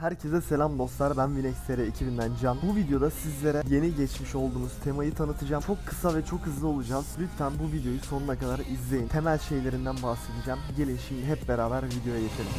Herkese selam dostlar ben VinexTR ekibinden Can. Bu videoda sizlere yeni geçmiş olduğumuz temayı tanıtacağım. Çok kısa ve çok hızlı olacağız. Lütfen bu videoyu sonuna kadar izleyin. Temel şeylerinden bahsedeceğim. Gelin şimdi hep beraber videoya geçelim.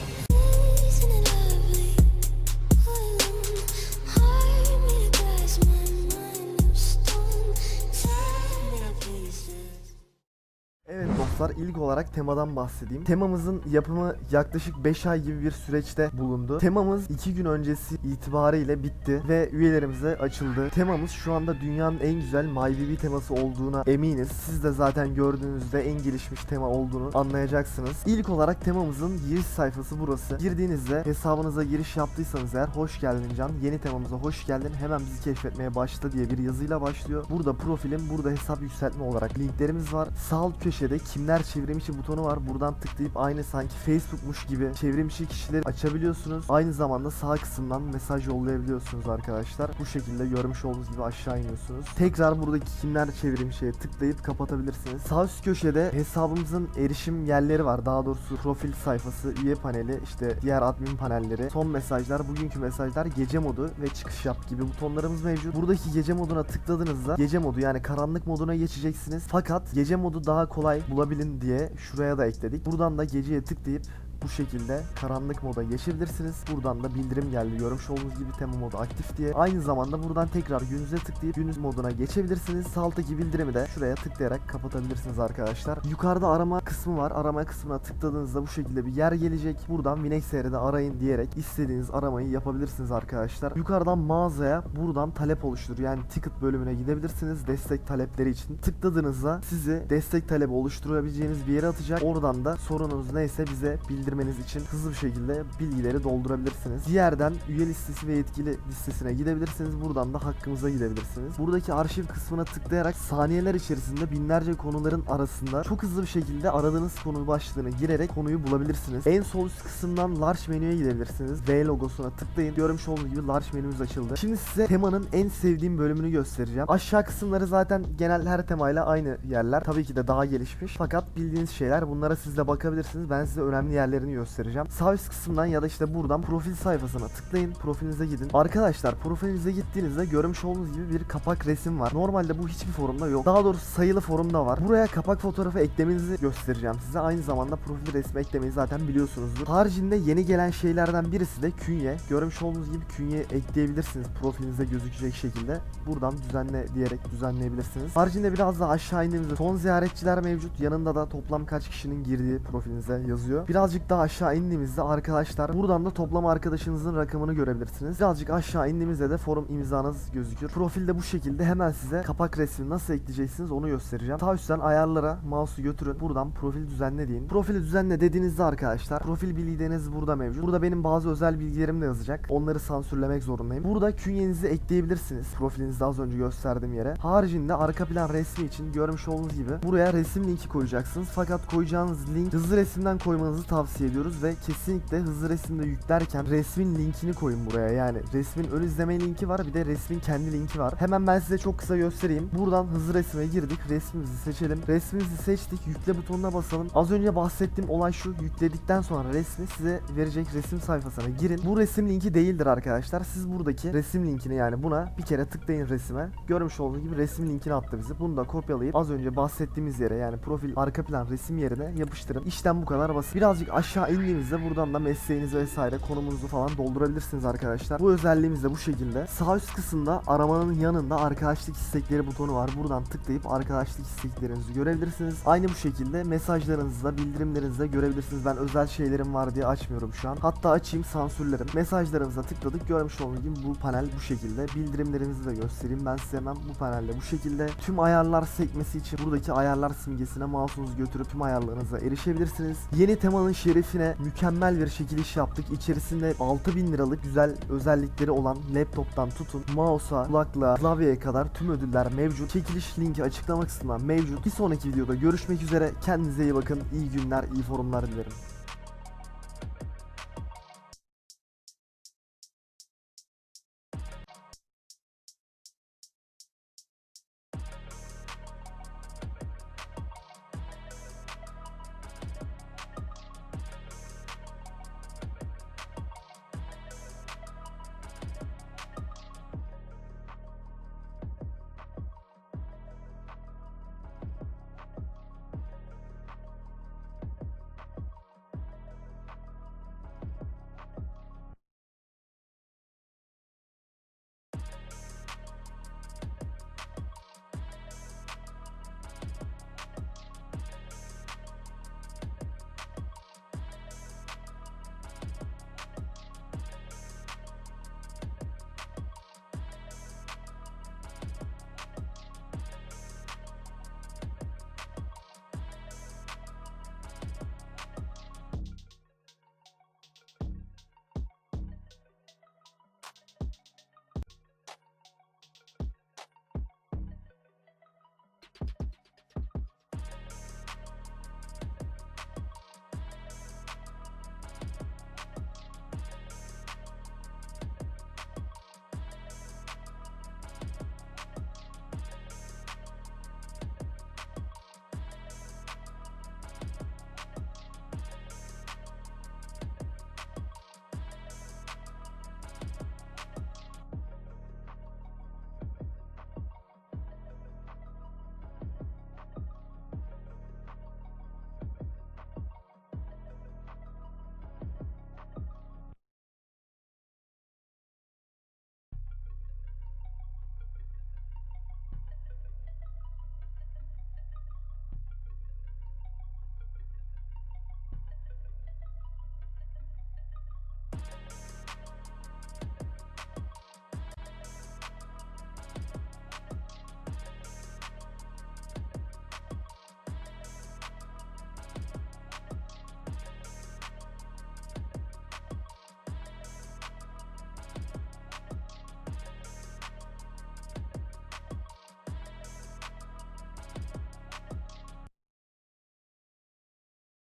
Dostlar ilk olarak temadan bahsedeyim. Temamızın yapımı yaklaşık 5 ay gibi bir süreçte bulundu. Temamız 2 gün öncesi itibariyle bitti ve üyelerimize açıldı. Temamız şu anda dünyanın en güzel MyBB teması olduğuna eminiz. Siz de zaten gördüğünüzde en gelişmiş tema olduğunu anlayacaksınız. İlk olarak temamızın giriş sayfası burası. Girdiğinizde hesabınıza giriş yaptıysanız eğer hoş geldin Can. Yeni temamıza hoş geldin. Hemen bizi keşfetmeye başla diye bir yazıyla başlıyor. Burada profilim, burada hesap yükseltme olarak linklerimiz var. Sağ köşede kimler çevrimiçi butonu var. Buradan tıklayıp aynı sanki Facebook'muş gibi çevrimiçi kişileri açabiliyorsunuz. Aynı zamanda sağ kısımdan mesaj yollayabiliyorsunuz arkadaşlar. Bu şekilde görmüş olduğunuz gibi aşağı iniyorsunuz. Tekrar buradaki kimler çevrimiçiye tıklayıp kapatabilirsiniz. Sağ üst köşede hesabımızın erişim yerleri var. Daha doğrusu profil sayfası, üye paneli, işte diğer admin panelleri, son mesajlar, bugünkü mesajlar, gece modu ve çıkış yap gibi butonlarımız mevcut. Buradaki gece moduna tıkladığınızda gece modu yani karanlık moduna geçeceksiniz. Fakat gece modu daha kolay bulabilin diye şuraya da ekledik. Buradan da geceye tıklayıp bu şekilde karanlık moda geçebilirsiniz. Buradan da bildirim geldi. Görmüş olduğunuz gibi tema modu aktif diye. Aynı zamanda buradan tekrar gününüze tıklayıp günüz moduna geçebilirsiniz. Sağ alttaki bildirimi de şuraya tıklayarak kapatabilirsiniz arkadaşlar. Yukarıda arama kısmı var. Arama kısmına tıkladığınızda bu şekilde bir yer gelecek. Buradan Winexer'de arayın diyerek istediğiniz aramayı yapabilirsiniz arkadaşlar. Yukarıdan mağazaya buradan talep oluştur. Yani ticket bölümüne gidebilirsiniz. Destek talepleri için. Tıkladığınızda sizi destek talebi oluşturabileceğiniz bir yere atacak. Oradan da sorununuz neyse bize bildirmeniz için hızlı bir şekilde bilgileri doldurabilirsiniz. Diğerden üye listesi ve yetkili listesine gidebilirsiniz. Buradan da hakkımıza gidebilirsiniz. Buradaki arşiv kısmına tıklayarak saniyeler içerisinde binlerce konuların arasında çok hızlı bir şekilde aradığınız konu başlığını girerek konuyu bulabilirsiniz. En sol üst kısımdan large menüye gidebilirsiniz. V logosuna tıklayın. Görmüş olduğunuz gibi large menümüz açıldı. Şimdi size temanın en sevdiğim bölümünü göstereceğim. Aşağı kısımları zaten genel her temayla aynı yerler. Tabii ki de daha gelişmiş. Fakat bildiğiniz şeyler bunlara siz de bakabilirsiniz. Ben size önemli yerlerini göstereceğim. Sağ üst kısımdan ya da işte buradan profil sayfasına tıklayın. Profilinize gidin. Arkadaşlar profilinize gittiğinizde görmüş olduğunuz gibi bir kapak resim var. Normalde bu hiçbir forumda yok. Daha doğrusu sayılı forumda var. Buraya kapak fotoğrafı eklemenizi göstereceğim size. Aynı zamanda profil resmi eklemeyi zaten biliyorsunuzdur. Haricinde yeni gelen şeylerden birisi de künye. Görmüş olduğunuz gibi künye ekleyebilirsiniz profilinize gözükecek şekilde. Buradan düzenle diyerek düzenleyebilirsiniz. Haricinde biraz daha aşağı indiğimizde son ziyaretçiler mevcut. Yanında da toplam kaç kişinin girdiği profilinize yazıyor. Birazcık daha aşağı indiğimizde arkadaşlar buradan da toplam arkadaşınızın rakamını görebilirsiniz. Birazcık aşağı indiğimizde de forum imzanız gözükür. Profilde bu şekilde hemen size kapak resmi nasıl ekleyeceksiniz onu göstereceğim. Sağ üstten ayarlara mouse'u götürün. Buradan profil düzenle deyin. Profili düzenle dediğinizde arkadaşlar profil bilgileriniz burada mevcut. Burada benim bazı özel bilgilerim de yazacak. Onları sansürlemek zorundayım. Burada künyenizi ekleyebilirsiniz. Profilinizde az önce gösterdiğim yere. Haricinde arka plan resmi için görmüş olduğunuz gibi buraya resim linki koyacaksınız. Fakat koyacağınız link hızlı resimden koymanızı tavsiye ediyoruz ve kesinlikle hızlı resimde yüklerken resmin linkini koyun buraya. Yani resmin ön izleme linki var bir de resmin kendi linki var. Hemen ben size çok kısa göstereyim. Buradan hızlı resme girdik. Resmimizi seçelim. Resmimizi seçtik. Yükle butonuna basalım. Az önce bahsettiğim olay şu. Yükledikten sonra resmi size verecek resim sayfasına girin. Bu resim linki değildir arkadaşlar. Siz buradaki resim linkini yani buna bir kere tıklayın resime. Görmüş olduğunuz gibi resim linkini attı bize. Bunu da kopyalayıp az önce bahsettiğimiz yere yani profil arka plan resim yerine yapıştırın. İşlem bu kadar basit. Birazcık aşağı indiğimizde buradan da mesleğinizi vesaire konumunuzu falan doldurabilirsiniz arkadaşlar. Bu özelliğimiz de bu şekilde. Sağ üst kısımda aramanın yanında arkadaşlık istekleri butonu var. Buradan tıklayıp arkadaşlık isteklerinizi görebilirsiniz. Aynı bu şekilde mesajlarınızı da bildirimlerinizi de görebilirsiniz. Ben özel şeylerim var diye açmıyorum şu an. Hatta açayım sansürlerim. Mesajlarınıza tıkladık. Görmüş olduğunuz gibi bu panel bu şekilde. Bildirimlerinizi de göstereyim. Ben size hemen bu panelde bu şekilde tüm ayarlar sekmesi için buradaki ayarlar simgesine mouse'unuzu götürüp tüm ayarlarınıza erişebilirsiniz. Yeni temanın şerefine mükemmel bir çekiliş yaptık. İçerisinde 6000 liralık güzel özellikleri olan laptoptan tutun mouse'a, kulaklığa, klavyeye kadar tüm ödüller mevcut. Çekiliş linki açıklama kısmında mevcut. Bir sonraki videoda görüşmek üzere. Kendinize iyi bakın. İyi günler, iyi forumlar dilerim.